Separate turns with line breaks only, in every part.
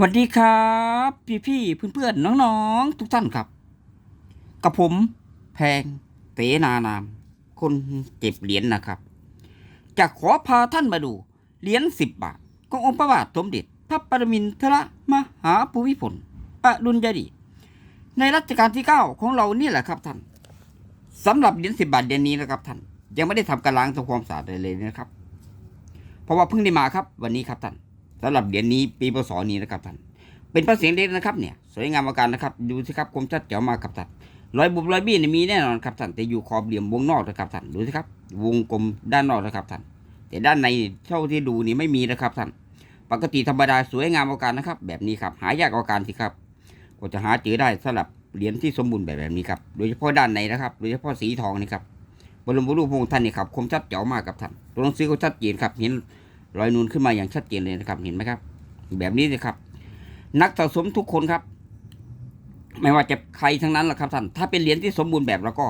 สวัสดีครับ พี่พี่เพื่อนเพื่อนๆน้องๆ ทุกท่านครับ กับผมแพงเตนานาม คนเก็บเหรียญนะครับ จะขอพาท่านมาดู เหรียญสิบบาทขององค์พระบาทสมเด็จพระปรมินทรมหาภูมิพลอดุลยเดชในรัชกาลที่เก้าของเรานี่แหละครับท่านสำหรับเหรียญสิบบาทเหรียญนี้นะครับท่านยังไม่ได้ทำการล้างทำความสะอาดเลยนะครับ เพราะว่าเพิ่งได้มาครับ วันนี้ครับท่าน สำหรับเหรียญนี้ปีพศนี้นะครับท่านเป็นพระเสียงเล็กนะครับเนี่ยสวยงามอาการนะครับดูสิครับคมชัดเจ๋วมากครับท่านรอยบุบรอยบี้เนี่ยมีแน่นอนครับท่านแต่อยู่ขอบเหลี่ยมวงนอกนะครับท่านดูสิครับ วงกลมด้านนอกนะครับท่านแต่ด้านในเท่าที่ดูนี่ไม่มีนะครับท่านปกติธรรมดาสวยงามอาการนะครับ แบบนี้ครับหายากอาการสิครับก็จะหาเจอได้สำหรับเหรียญที่สมบูรณ์แบบแบบนี้ครับโดยเฉพาะด้านในนะครับ โดยเฉพาะสีทองนี่ครับบรมรูปพระองค์ท่านนี่ครับคมชัดเจ๋วมากครับท่านตัวหนังสือก็ชัดเจนครับเห็น รอยนูนขึ้นมาอย่างชัดเจนเลยนะครับ เห็นไหมครับ แบบนี้สิครับ นักสะสมทุกคนครับ ไม่ว่าจะใครทั้งนั้นแหละครับท่านถ้าเป็นเหรียญที่สมบูรณ์แบบแล้วก็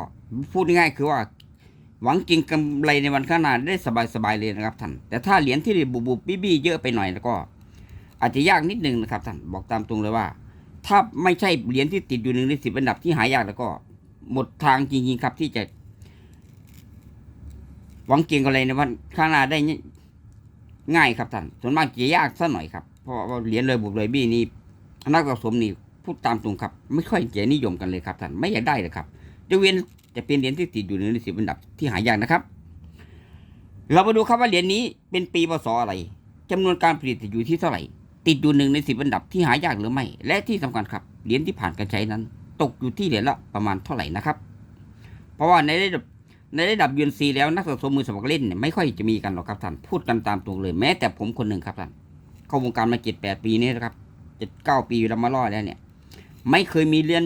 พูดง่ายๆคือว่า หวังกินกำไรในวันข้างหน้าได้สบายๆเลยนะครับท่านแต่ถ้าเหรียญที่บุบบุบบี้บี้เยอะไปหน่อยแล้วก็ อาจจะยากนิดนึงนะครับท่านบอกตามตรงเลยว่า ถ้าไม่ใช่เหรียญที่ติดอยู่หนึ่งในสิบอันดับที่หายากแล้วก็ หมดทางจริงๆครับที่จะหวังเก่งกำไรในวันข้างหน้าได้ ง่ายครับท่านส่วนมากจะยากซะหน่อยครับเพราะว่าเหรียญเลยบุกเลยบี้นี่นักสะสมนี่พูดตามตรงครับ ไม่ค่อยจะนิยมกันเลยครับท่านไม่อยากได้เลยครับจะเวียนจะเป็นเหรียญที่ติดอยู่ในสิบอันดับที่หายากนะครับ เรามาดูครับว่าเหรียญนี้เป็นปีพศอะไรจำนวนการผลิตอยู่ที่เท่าไหร่ ติดอยู่หนึ่งในสิบอันดับที่หายากหรือไม่ และที่สำคัญครับเหรียญที่ผ่านการใช้นั้น ตกอยู่ที่เหรียญละประมาณเท่าไหร่นะครับ เพราะว่าในระดับ ในระดับยูนซีแล้วนักสะสมมือสมัครเล่นเนี่ยไม่ค่อยจะมีกันหรอกครับท่านพูดกันตามตรงเลยแม้แต่ผมคนหนึ่งครับท่านเข้าวงการมาเจ็ดแปดปีนี้นะครับเจ็ดเก้าปีเรามาล่อแล้วเนี่ย ไม่เคยมีเรียญ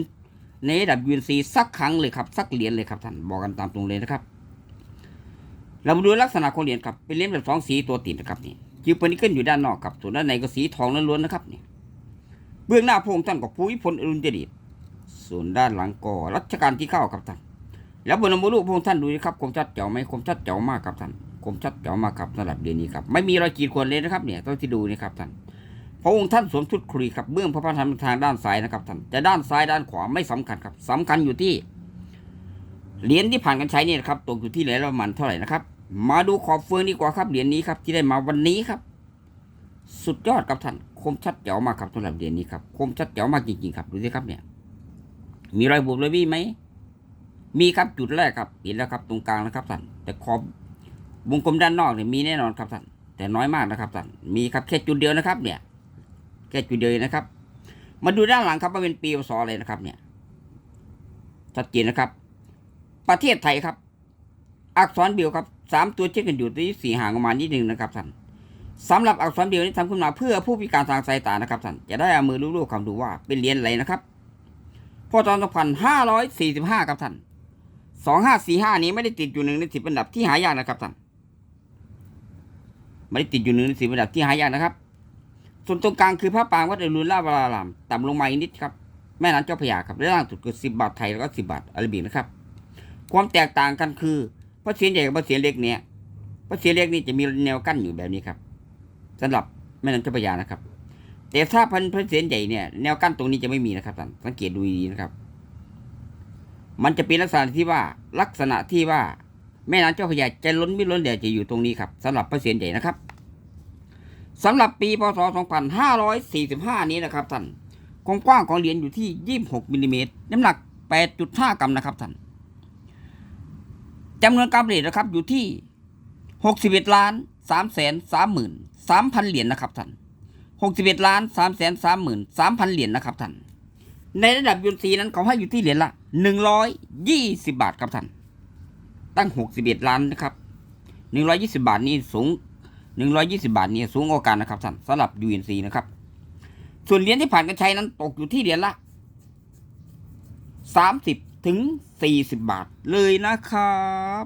ในระดับยูนซีสักครั้งเลยครับสักเหรียญเลยครับท่านบอกกันตามตรงเลยนะครับ เรามาดูลักษณะของเหรียญครับเป็นเหรียญแบบสองสีตัวติดนะครับนี่จิวปนิเกิลอยู่ด้านนอกครับส่วนด้านในก็สีทองล้วนๆนะครับเนี่ยเบื้องหน้าพรงท่านก็ภูมิพลอดุลยเดชส่วนด้านหลังก็รัชกาลที่เก้าครับท่าน แล้วบนมรูปพระองท่านดูนะครับคมชัดเจ๋วไหมคมชัดเจ๋วมากครับท่านคมชัดเจ๋วมากครับสำหรับเดือนนี้ครับไม่มีรอยขีดข่วนเลยนะครับเนี่ยเท่าที่ดูนี่ครับท่านพระองค์ท่านสวมชุดครุยครับเบื้องพระพักตร์ทางด้านซ้ายนะครับท่านแต่ด้านซ้ายด้านขวาไม่สำคัญครับสำคัญอยู่ที่เหรียญที่ผ่านการใช้นี่นะครับตกอยู่ที่เหรียญละประมาณเท่าไหร่นะครับ มาดูขอบเฟืองดีกว่าครับเหรียญนี้ครับที่ได้มาวันนี้ครับ สุดยอดครับท่านคมชัดเจ๋วมากครับสำหรับเหรียญนี้ครับคมชัดเจ๋วมากจริงๆครับดูสิครับเนี่ย มีรอยบุบรอยบี้ไหม มีครับจุดแรกครับเห็นแล้วครับตรงกลางนะครับท่านแต่ขอบวงกลมด้านนอกเนี่ยมีแน่นอนครับท่านแต่น้อยมากนะครับท่านมีครับแค่จุดเดียวนะครับ เนี่ย แค่จุดเดียวนะครับ มาดูด้านหลังครับว่าเป็นปีพศอะไรนะครับ เนี่ยชัดเจนนะครับ ประเทศไทยครับ อักษรเบียวครับสามตัวเช็คกันอยู่ที่สี่ห่างประมาณนิดนึงนะครับท่านสำหรับอักษรเบียวนี้ทำขึ้นมาเพื่อผู้พิการทางสายตานะครับท่านจะได้เอามือลูบๆคำดูว่าเป็นเหรียญอะไรนะครับพศ2545ครับท่าน สองห้าสี่ห้านี้ไม่ได้ติดอยู่หนึ่งในสิบอันดับที่หายากนะครับท่านไม่ได้ติดอยู่หนึ่งในสิบอันดับที่หายากนะครับ ส่วนตรงกลางคือพระปางวัดอรุณราชวรารามต่ำลงมาอีกนิดครับแม่น้ำเจ้าพระยาครับและล่างสุดคือสิบบาทไทยแล้วก็สิบบาทอาราบิกนะครับ ความแตกต่างกันคือพระเศียรใหญ่กับพระเศียรเล็กเนี่ยพระเศียรเล็กนี่จะมีแนวกั้นอยู่แบบนี้ครับสำหรับแม่น้ำเจ้าพระยานะครับ แต่ถ้าพันพระเศียรใหญ่เนี่ยแนวกั้นตรงนี้จะไม่มีนะครับท่านสังเกตดูดีนะครับ มันจะเป็นลักษณะที่ว่าลักษณะที่ว่าแม่น้ำเจ้าพระยาจะล้นไม่ล้นเดี๋ยวจะอยู่ตรงนี้ครับสำหรับพระเศียรใหญ่นะครับสำหรับปีพศ 2545 นี้นะครับท่านความกว้างของเหรียญอยู่ที่ 26มิลลิเมตรน้ำหนัก 8.5 กรัมนะครับท่านจำนวนการผลิตนะครับอยู่ที่ 61ล้าน3แสน3หมื่น3พันเหรียญนะครับท่าน61ล้าน3แสน3หมื่น3พันเหรียญนะครับท่านในระดับยูนซีนั้นเขาให้อยู่ที่เหรียญละ หนึ่งร้อยยี่สิบาทครับท่าน ตั้งหกสิบเอ็ดล้านนะครับหนึ่งร้อยยี่สิบาทนี่สูงหนึ่งร้อยยี่สิบาทนี่สูงกว่ากันนะครับท่านสำหรับยูนซีนะครับ ส่วนเหรียญที่ผ่านการใช้นั้นตกอยู่ที่เหรียญละสามสิบถึงสี่สิบบาทเลยนะครับ